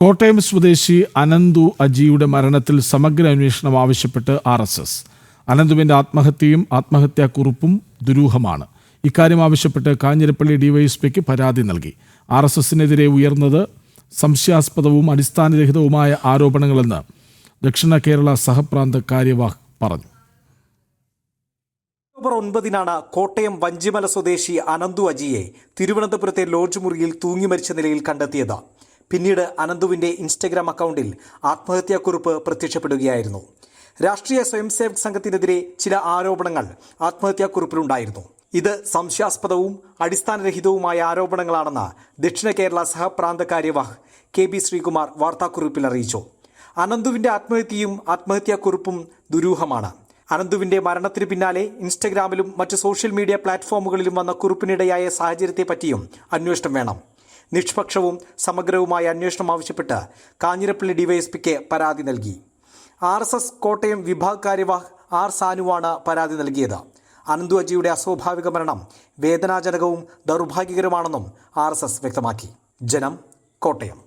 കോട്ടയം സ്വദേശി അനന്തു അജിയുടെ മരണത്തിൽ സമഗ്ര അന്വേഷണം ആവശ്യപ്പെട്ട് ആർ എസ് എസ്. അനന്തുവിന്റെ ആത്മഹത്യയും ആത്മഹത്യാക്കുറിപ്പും ദുരൂഹമാണ്. ഇക്കാര്യം ആവശ്യപ്പെട്ട് കാഞ്ഞിരപ്പള്ളി ഡിവൈഎസ്പിക്ക് പരാതി നൽകി. ആർ എസ് എസിനെതിരെ ഉയർന്നത് സംശയാസ്പദവും അടിസ്ഥാനരഹിതവുമായ ആരോപണങ്ങളെന്ന് ദക്ഷിണ കേരള സഹപ്രാന്ത കാര്യവാഹ് പറഞ്ഞു. ഒക്ടോബർ ഒൻപതിനാണ് കോട്ടയം വഞ്ചിമല സ്വദേശി അനന്തു അജിയെ തിരുവനന്തപുരത്തെ ലോഡ്ജ് മുറിയിൽ തൂങ്ങി മരിച്ച നിലയിൽ കണ്ടെത്തിയത്. പിന്നീട് അനന്തുവിന്റെ ഇൻസ്റ്റഗ്രാം അക്കൗണ്ടിൽ ആത്മഹത്യാക്കുറിപ്പ് പ്രത്യക്ഷപ്പെടുകയായിരുന്നു. രാഷ്ട്രീയ സ്വയംസേവക് സംഘത്തിനെതിരെ ചില ആരോപണങ്ങൾ ആത്മഹത്യാക്കുറിപ്പിലുണ്ടായിരുന്നു. ഇത് സംശയാസ്പദവും അടിസ്ഥാനരഹിതവുമായ ആരോപണങ്ങളാണെന്ന് ദക്ഷിണ കേരള സഹപ്രാന്ത കാര്യവാഹ് കെ ബി ശ്രീകുമാർ വാർത്താക്കുറിപ്പിൽ അറിയിച്ചു. അനന്തുവിന്റെ ആത്മഹത്യയും ആത്മഹത്യാക്കുറിപ്പും ദുരൂഹമാണ്. അനന്തുവിന്റെ മരണത്തിന് പിന്നാലെ ഇൻസ്റ്റഗ്രാമിലും മറ്റ് സോഷ്യൽ മീഡിയ പ്ലാറ്റ്ഫോമുകളിലും വന്ന കുറിപ്പിനിടയായ സാഹചര്യത്തെപ്പറ്റിയും അന്വേഷണം വേണം. നിഷ്പക്ഷവും സമഗ്രവുമായ അന്വേഷണം ആവശ്യപ്പെട്ട് കാഞ്ഞിരപ്പള്ളി ഡിവൈഎസ്പിക്ക് പരാതി നൽകി. ആർ എസ് എസ് കോട്ടയം വിഭാഗ് കാര്യവാഹ് ആർ സാനുവാണ് പരാതി നൽകിയത്. അനന്തു അജിയുടെ അസ്വാഭാവിക മരണം വേദനാജനകവും ദൗർഭാഗ്യകരമാണെന്നും ആർ വ്യക്തമാക്കി. ജനം കോട്ടയം.